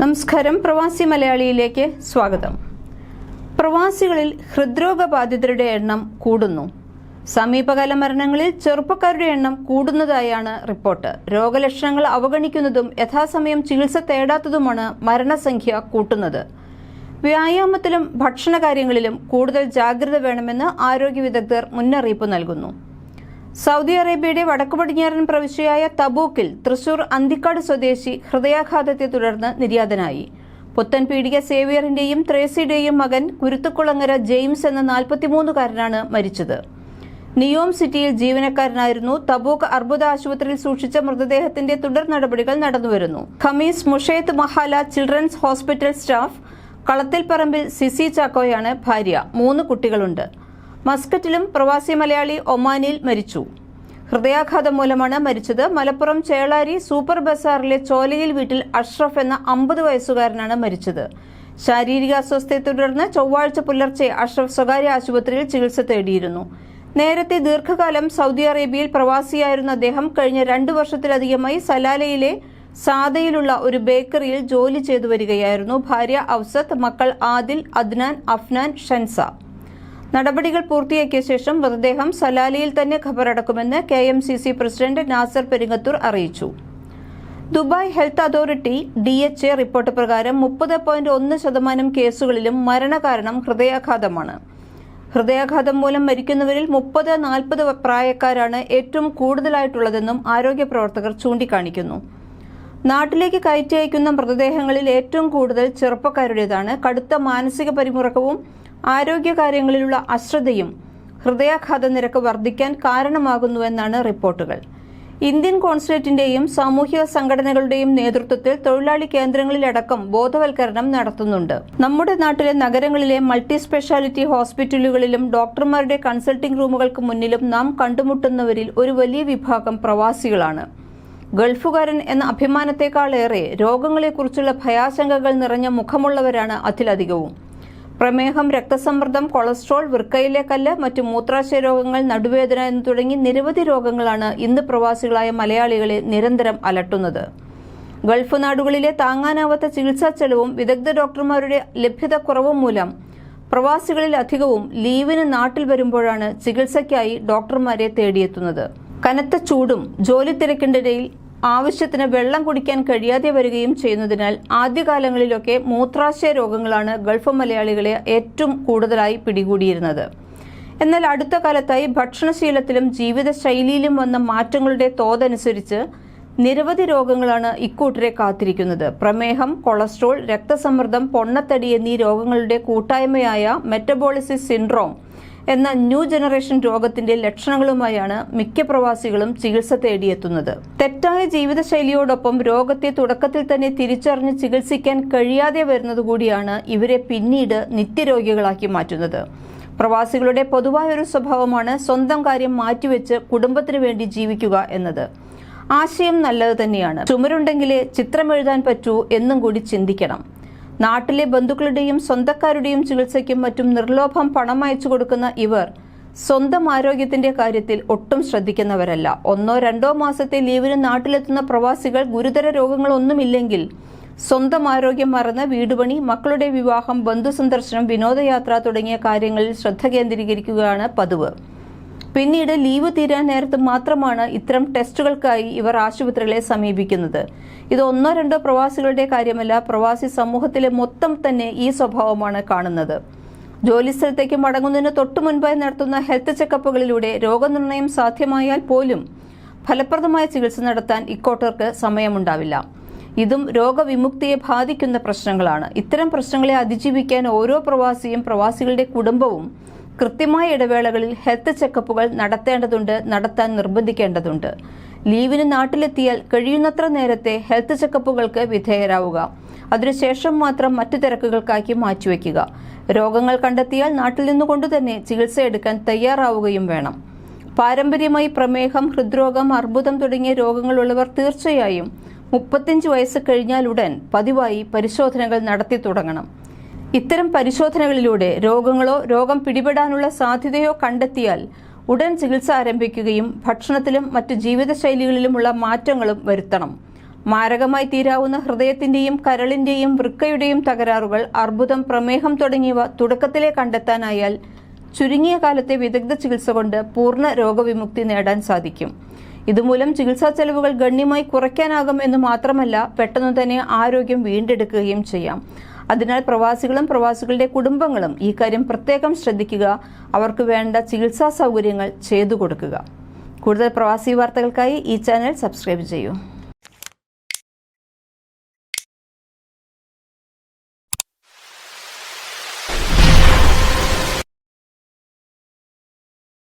നമസ്കാരം. പ്രവാസി മലയാളിയിലേക്ക് സ്വാഗതം. പ്രവാസികളിൽ ഹൃദ്രോഗ ബാധിതരുടെ എണ്ണം കൂടുന്നു. സമീപകാല മരണങ്ങളിൽ ചെറുപ്പക്കാരുടെ എണ്ണം കൂടുന്നതായാണ് റിപ്പോർട്ട്. രോഗലക്ഷണങ്ങൾ അവഗണിക്കുന്നതും യഥാസമയം ചികിത്സ തേടാത്തതുമാണ് മരണസംഖ്യ കൂട്ടുന്നത്. വ്യായാമത്തിലും ഭക്ഷണകാര്യങ്ങളിലും കൂടുതൽ ജാഗ്രത വേണമെന്ന് ആരോഗ്യ വിദഗ്ധർ മുന്നറിയിപ്പ് നൽകുന്നു. സൗദി അറേബ്യയുടെ വടക്കു പടിഞ്ഞാറൻ പ്രവിശ്യയായ തബൂക്കിൽ തൃശൂർ അന്തിക്കാട് സ്വദേശി ഹൃദയാഘാതത്തെ തുടർന്ന് നിര്യാതനായി. പുത്തൻ പീഡിക സേവിയറിന്റെയും ത്രേസിയുടെയും മകൻ കുരുത്തുകുളങ്ങര ജെയിംസ് എന്ന നാൽപ്പത്തിമൂന്നുകാരനാണ് മരിച്ചത്. നിയോം സിറ്റിയിൽ ജീവനക്കാരനായിരുന്നു. തബൂക്ക് അർബുദ ആശുപത്രിയിൽ സൂക്ഷിച്ച മൃതദേഹത്തിന്റെ തുടർ നടപടികൾ നടന്നുവരുന്നു. Khamis Mushait Mahala children's hospital staff Kalathilparambil Sisi ചാക്കോയാണ് ഭാര്യ. മൂന്ന് കുട്ടികളുണ്ട്. മസ്കറ്റിലും പ്രവാസി മലയാളി ഒമാനിൽ മരിച്ചു. ഹൃദയാഘാതം മൂലമാണ് മരിച്ചത്. മലപ്പുറം ചേളാരി സൂപ്പർ ബസാറിലെ ചോലയിൽ വീട്ടിൽ അഷ്റഫ് എന്ന അമ്പത് വയസ്സുകാരനാണ് മരിച്ചത്. ശാരീരിക അസ്വസ്ഥയെ തുടർന്ന് ചൊവ്വാഴ്ച പുലർച്ചെ അഷ്റഫ് സ്വകാര്യ ആശുപത്രിയിൽ ചികിത്സ തേടിയിരുന്നു. നേരത്തെ ദീർഘകാലം സൗദി അറേബ്യയിൽ പ്രവാസിയായിരുന്ന അദ്ദേഹം കഴിഞ്ഞ രണ്ടു വർഷത്തിലധികമായി സലാലയിലെ സാദയിലുള്ള ഒരു ബേക്കറിയിൽ ജോലി ചെയ്തു വരികയായിരുന്നു. ഭാര്യ ഔസത്ത് മക്കൾ ആദിൽ അദ്നാൻ അഫ്നാൻ ഷൻസ. നടപടികൾ പൂർത്തിയാക്കിയ ശേഷം മൃതദേഹം സലാലിയിൽ തന്നെ ഖബറടക്കുമെന്ന് K M C C president Nasar Peringathur അറിയിച്ചു. Dubai Health Authority D H A report പ്രകാരം മുപ്പത് പോയിന്റ് ഒന്ന് ശതമാനം കേസുകളിലും മരണകാരണം ഹൃദയാഘാതമാണ്. ഹൃദയാഘാതം മൂലം മരിക്കുന്നവരിൽ മുപ്പത് നാൽപ്പത് പ്രായക്കാരാണ് ഏറ്റവും കൂടുതലായിട്ടുള്ളതെന്നും ആരോഗ്യ പ്രവർത്തകർ ചൂണ്ടിക്കാണിക്കുന്നു. നാട്ടിലേക്ക് കയറ്റി അയക്കുന്ന മൃതദേഹങ്ങളിൽ ഏറ്റവും കൂടുതൽ ചെറുപ്പക്കാരുടേതാണ്. കടുത്ത മാനസിക പരിമുറക്കവും ആരോഗ്യകാര്യങ്ങളിലുള്ള അശ്രദ്ധയും ഹൃദയാഘാത നിരക്ക് വർദ്ധിക്കാൻ കാരണമാകുന്നുവെന്നാണ് റിപ്പോർട്ടുകൾ. ഇന്ത്യൻ കോൺസുലേറ്റിന്റെയും സാമൂഹിക സംഘടനകളുടെയും നേതൃത്വത്തിൽ തൊഴിലാളി കേന്ദ്രങ്ങളിലടക്കം ബോധവൽക്കരണം നടത്തുന്നുണ്ട്. നമ്മുടെ നാട്ടിലെ നഗരങ്ങളിലെ മൾട്ടി സ്പെഷ്യാലിറ്റി ഹോസ്പിറ്റലുകളിലും ഡോക്ടർമാരുടെ കൺസൾട്ടിംഗ് റൂമുകൾക്ക് മുന്നിലും നാം കണ്ടുമുട്ടുന്നവരിൽ ഒരു വലിയ വിഭാഗം പ്രവാസികളാണ്. ഗൾഫുകാരൻ എന്ന അഭിമാനത്തെക്കാളേറെ രോഗങ്ങളെക്കുറിച്ചുള്ള ഭയാശങ്കകൾ നിറഞ്ഞ മുഖമുള്ളവരാണ് അതിലധികവും. പ്രമേഹം രക്തസമ്മർദ്ദം കൊളസ്ട്രോൾ വൃക്കയിലെ കല്ല് മറ്റു മൂത്രാശയ രോഗങ്ങൾ നടുവേദന എന്ന് തുടങ്ങി നിരവധി രോഗങ്ങളാണ് ഇന്ന് പ്രവാസികളായ മലയാളികളെ നിരന്തരം അലട്ടുന്നത്. ഗൾഫ് നാടുകളിലെ താങ്ങാനാവാത്ത ചികിത്സാ ചെലവും വിദഗ്ധ ഡോക്ടർമാരുടെ ലഭ്യതക്കുറവും മൂലം പ്രവാസികളിൽ അധികവും ലീവിന് നാട്ടിൽ വരുമ്പോഴാണ് ചികിത്സയ്ക്കായി ഡോക്ടർമാരെ തേടിയെത്തുന്നത്. കനത്ത ചൂടും ജോലി തിരക്കിനിടയിൽ ആവശ്യത്തിന് വെള്ളം കുടിക്കാൻ കഴിയാതെ വരികയും ചെയ്യുന്നതിനാൽ ആദ്യകാലങ്ങളിലൊക്കെ മൂത്രാശയ രോഗങ്ങളാണ് ഗൾഫ് മലയാളികളെ ഏറ്റവും കൂടുതലായി പിടികൂടിയിരുന്നത്. എന്നാൽ അടുത്ത കാലത്തായി ഭക്ഷണശീലത്തിലും ജീവിതശൈലിയിലും വന്ന മാറ്റങ്ങളുടെ തോതനുസരിച്ച് നിരവധി രോഗങ്ങളാണ് ഇക്കൂട്ടരെ കാത്തിരിക്കുന്നത്. പ്രമേഹം കൊളസ്ട്രോൾ രക്തസമ്മർദ്ദം പൊണ്ണത്തടി എന്നീ രോഗങ്ങളുടെ കൂട്ടായ്മയായ മെറ്റബോളിസിസ് സിൻഡ്രോം എന്ന ന്യൂ ജനറേഷൻ രോഗത്തിന്റെ ലക്ഷണങ്ങളുമായാണ് മിക്ക പ്രവാസികളും ചികിത്സ തേടിയെത്തുന്നത്. തെറ്റായ ജീവിതശൈലിയോടൊപ്പം രോഗത്തെ തുടക്കത്തിൽ തന്നെ തിരിച്ചറിഞ്ഞ് ചികിത്സിക്കാൻ കഴിയാതെ വരുന്നതുകൂടിയാണ് ഇവരെ പിന്നീട് നിത്യരോഗികളാക്കി മാറ്റുന്നത്. പ്രവാസികളുടെ പൊതുവായ ഒരു സ്വഭാവമാണ് സ്വന്തം കാര്യം മാറ്റിവെച്ച് കുടുംബത്തിനു വേണ്ടി ജീവിക്കുക എന്നത്. ആശയം നല്ലത് തന്നെയാണ്. ചുമരുണ്ടെങ്കിലേ ചിത്രമെഴുതാൻ പറ്റൂ എന്നും കൂടി ചിന്തിക്കണം. നാട്ടിലെ ബന്ധുക്കളുടെയും സ്വന്തക്കാരുടെയും ചികിത്സയ്ക്കും മറ്റും നിർലോഭം പണം അയച്ചു കൊടുക്കുന്ന ഇവർ സ്വന്തം ആരോഗ്യത്തിന്റെ കാര്യത്തിൽ ഒട്ടും ശ്രദ്ധിക്കുന്നവരല്ല. ഒന്നോ രണ്ടോ മാസത്തെ ലീവിന് നാട്ടിലെത്തുന്ന പ്രവാസികൾ ഗുരുതര രോഗങ്ങളൊന്നുമില്ലെങ്കിൽ സ്വന്തം ആരോഗ്യം മറന്ന് വീടുപണി മക്കളുടെ വിവാഹം ബന്ധു സന്ദർശനം വിനോദയാത്ര തുടങ്ങിയ കാര്യങ്ങളിൽ ശ്രദ്ധ കേന്ദ്രീകരിക്കുകയാണ് പതിവ്. പിന്നീട് ലീവ് തീരാൻ നേരത്ത് മാത്രമാണ് ഇത്തരം ടെസ്റ്റുകൾക്കായി ഇവർ ആശുപത്രികളെ സമീപിക്കുന്നത്. ഇത് ഒന്നോ രണ്ടോ പ്രവാസികളുടെ കാര്യമല്ല പ്രവാസി സമൂഹത്തിലെ മൊത്തം തന്നെ ഈ സ്വഭാവമാണ് കാണുന്നത്. ജോലിസ്ഥലത്തേക്ക് മടങ്ങുന്നതിന് തൊട്ടു മുൻപായി നടത്തുന്ന ഹെൽത്ത് ചെക്കപ്പുകളിലൂടെ രോഗനിർണയം സാധ്യമായാൽ പോലും ഫലപ്രദമായ ചികിത്സ നടത്താൻ ഇക്കോട്ടർക്ക് സമയമുണ്ടാവില്ല. ഇതും രോഗവിമുക്തിയെ ബാധിക്കുന്ന പ്രശ്നങ്ങളാണ്. ഇത്തരം പ്രശ്നങ്ങളെ അതിജീവിക്കാൻ ഓരോ പ്രവാസിയും പ്രവാസികളുടെ കുടുംബവും കൃത്യമായ ഇടവേളകളിൽ ഹെൽത്ത് ചെക്കപ്പുകൾ നടത്തേണ്ടതുണ്ട് നടത്താൻ നിർബന്ധിക്കേണ്ടതുണ്ട്. ലീവിന് നാട്ടിലെത്തിയാൽ കഴിയുന്നത്ര നേരത്തെ ഹെൽത്ത് ചെക്കപ്പുകൾക്ക് വിധേയരാവുക. അതിനുശേഷം മാത്രം മറ്റു തിരക്കുകൾക്കാക്കി മാറ്റിവെക്കുക. രോഗങ്ങൾ കണ്ടെത്തിയാൽ നാട്ടിൽ നിന്നുകൊണ്ട് തന്നെ ചികിത്സ എടുക്കാൻ തയ്യാറാവുകയും വേണം. പാരമ്പര്യമായി പ്രമേഹം ഹൃദ്രോഗം അർബുദം തുടങ്ങിയ രോഗങ്ങളുള്ളവർ തീർച്ചയായും മുപ്പത്തിയഞ്ച് വയസ്സ് കഴിഞ്ഞാലുടൻ പതിവായി പരിശോധനകൾ നടത്തി തുടങ്ങണം. ഇത്തരം പരിശോധനകളിലൂടെ രോഗങ്ങളോ രോഗം പിടിപെടാനുള്ള സാധ്യതയോ കണ്ടെത്തിയാൽ ഉടൻ ചികിത്സ ആരംഭിക്കുകയും ഭക്ഷണത്തിലും മറ്റു ജീവിതശൈലികളിലുമുള്ള മാറ്റങ്ങളും വരുത്തണം. മാരകമായി തീരാവുന്ന ഹൃദയത്തിന്റെയും കരളിന്റെയും വൃക്കയുടെയും തകരാറുകൾ അർബുദം പ്രമേഹം തുടങ്ങിയവ തുടക്കത്തിലെ കണ്ടെത്താനായാൽ ചുരുങ്ങിയ കാലത്തെ വിദഗ്ധ ചികിത്സ കൊണ്ട് പൂർണ രോഗവിമുക്തി നേടാൻ സാധിക്കും. ഇതുമൂലം ചികിത്സാ ചെലവുകൾ ഗണ്യമായി കുറയ്ക്കാനാകും എന്ന് മാത്രമല്ല പെട്ടെന്ന് തന്നെ ആരോഗ്യം വീണ്ടെടുക്കുകയും ചെയ്യാം. അതിനാൽ പ്രവാസികളും പ്രവാസികളുടെ കുടുംബങ്ങളും ഈ കാര്യം പ്രത്യേകം ശ്രദ്ധിക്കുക. അവർക്ക് വേണ്ട ചികിത്സാ സൗകര്യങ്ങൾ ചെയ്തു കൊടുക്കുക. കൂടുതൽ പ്രവാസി വാർത്തകൾക്കായി ഈ ചാനൽ സബ്സ്ക്രൈബ് ചെയ്യൂ.